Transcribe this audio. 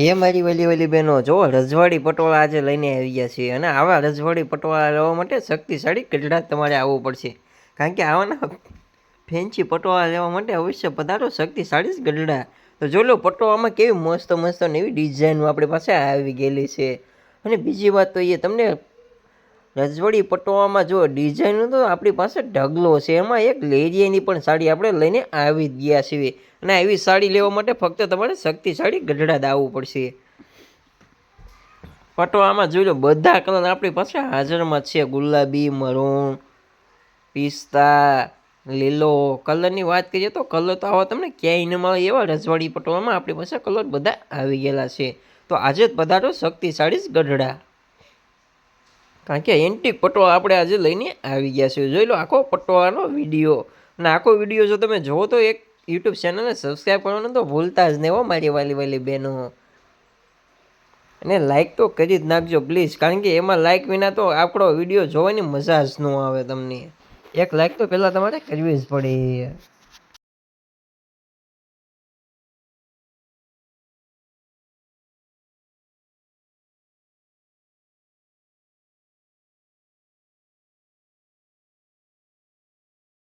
એ મારી વલી વલી બહેનો જો, રજવાડી પટોળા આજે લઈને આવી ગયા છીએ અને આવા રજવાડી પટોળા લેવા માટે શક્તિશાળી ગઢડા તમારે આવવું પડશે. કારણ કે આવાના ફેન્સી પટોળા લેવા માટે અવશ્ય પધારો શક્તિશાળી ગઢડા. તો જો લો, પટોળામાં કેવી મસ્ત મસ્ત ને એવી ડિઝાઇન આપણી પાસે આવી ગયેલી છે. અને બીજી વાત તો એ તમને રજવાડી પટોવામાં જો ડિઝાઇન તો આપણી પાસે ઢગલો છે. એમાં એક લેરિયાની પણ સાડી આપણે લઈને આવી જ ગયા છીએ. અને આવી સાડી લેવા માટે ફક્ત તમારે શક્તિશાળી ગઢડા દાવવું પડશે. પટોવામાં જોઈ લો, બધા કલર આપણી પાસે હાજરમાં છે. ગુલાબી મરૂન પિસ્તા, લીલો. કલરની વાત કરીએ તો કલર તો આવા તમને ક્યાંય ન મળે એવા રજવાડી પટોવામાં આપણી પાસે કલર બધા આવી ગયેલા છે. તો આજે જ પધારો શક્તિશાળી ગઢડા. કારણ કે એન્ટિક પટોળા આપણે આજે લઈને આવી ગયા છે જોઈ લો આખો પટોળાનો વીડિયો. અને આખો વીડિયો જો તમે જોવો તો એક યુટ્યુબ ચેનલને સબસ્ક્રાઈબ કરવાનું તો ભૂલતા જ નહીં હો, મારી વાલી વાલી બહેનો. અને લાઈક તો કરી જ નાખજો પ્લીઝ કારણ કે એમાં લાઈક વિના તો આપણો વીડિયો જોવાની મજા જ ન આવે તમને. એક લાઈક તો પહેલાં તમારે કરવી જ પડે.